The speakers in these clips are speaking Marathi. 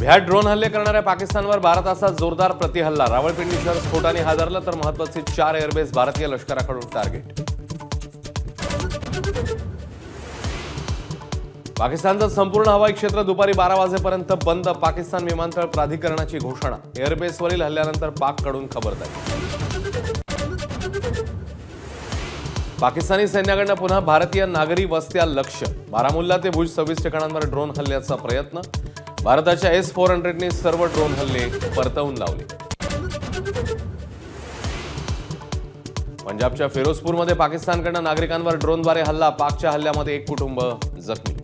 ह्या ड्रोन हल्ले करणाऱ्या पाकिस्तानवर बारा तासात जोरदार प्रतिहल्ला. रावळपिंडी शहर स्फोटाने हादरलं तर महत्त्वाचे चार एअरबेस भारतीय लष्कराकडून टार्गेट. पाकिस्तानचं संपूर्ण हवाई क्षेत्र दुपारी बारा वाजेपर्यंत बंद. पाकिस्तान विमानतळ प्राधिकरणाची घोषणा. एअरबेसवरील हल्ल्यानंतर पाककडून खबरदारी. पाकिस्तानी सैन्याकडनं पुन्हा भारतीय नागरी वस्त्या लक्ष्य. बारामुल्ला ते भुज सव्वीस ठिकाणांवर ड्रोन हल्ल्याचा प्रयत्न. भारताच्या एस फोर हंड्रेडने सर्व ड्रोन हल्ले परतवून लावले. पंजाबच्या फिरोजपूरमध्ये पाकिस्तानकडनं नागरिकांवर ड्रोनद्वारे हल्ला पाकच्या हल्ल्यामध्ये एक कुटुंब जखमी.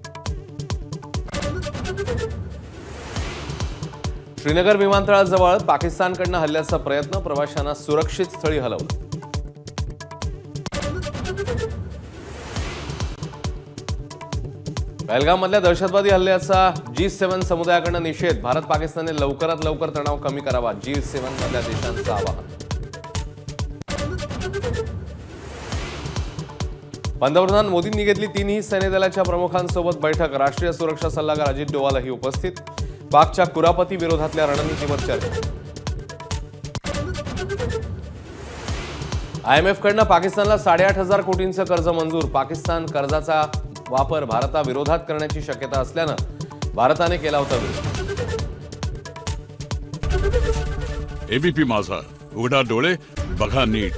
श्रीनगर विमानतळाजवळ पाकिस्तानकडनं हल्ल्याचा प्रयत्न प्रवाशांना सुरक्षित स्थळी हलवलं. पहलगाममधल्या दहशतवादी हल्ल्याचा जी सेव्हन समुदायाकडनं निषेध. भारत पाकिस्तानने लवकरात लवकर तणाव कमी करावा. जी सेव्हन मधल्या देशांचं आवाहन. पंतप्रधान मोदींनी घेतली तीनही सैन्य दलाच्या प्रमुखांसोबत बैठक. राष्ट्रीय सुरक्षा सल्लागार अजित डोवालही उपस्थित. पाकच्या कुरापती विरोधातल्या रणनीतीवर चर्चा. आयएमएफकडनं पाकिस्तानला साडेआठ हजार कोटींचं कर्ज मंजूर. पाकिस्तान कर्जाचा वापर भारताविरोधात करण्याची शक्यता असल्यानं भारताने केला होता विरोध. एबीपी माझा. उघडा डोळे बघा नीट.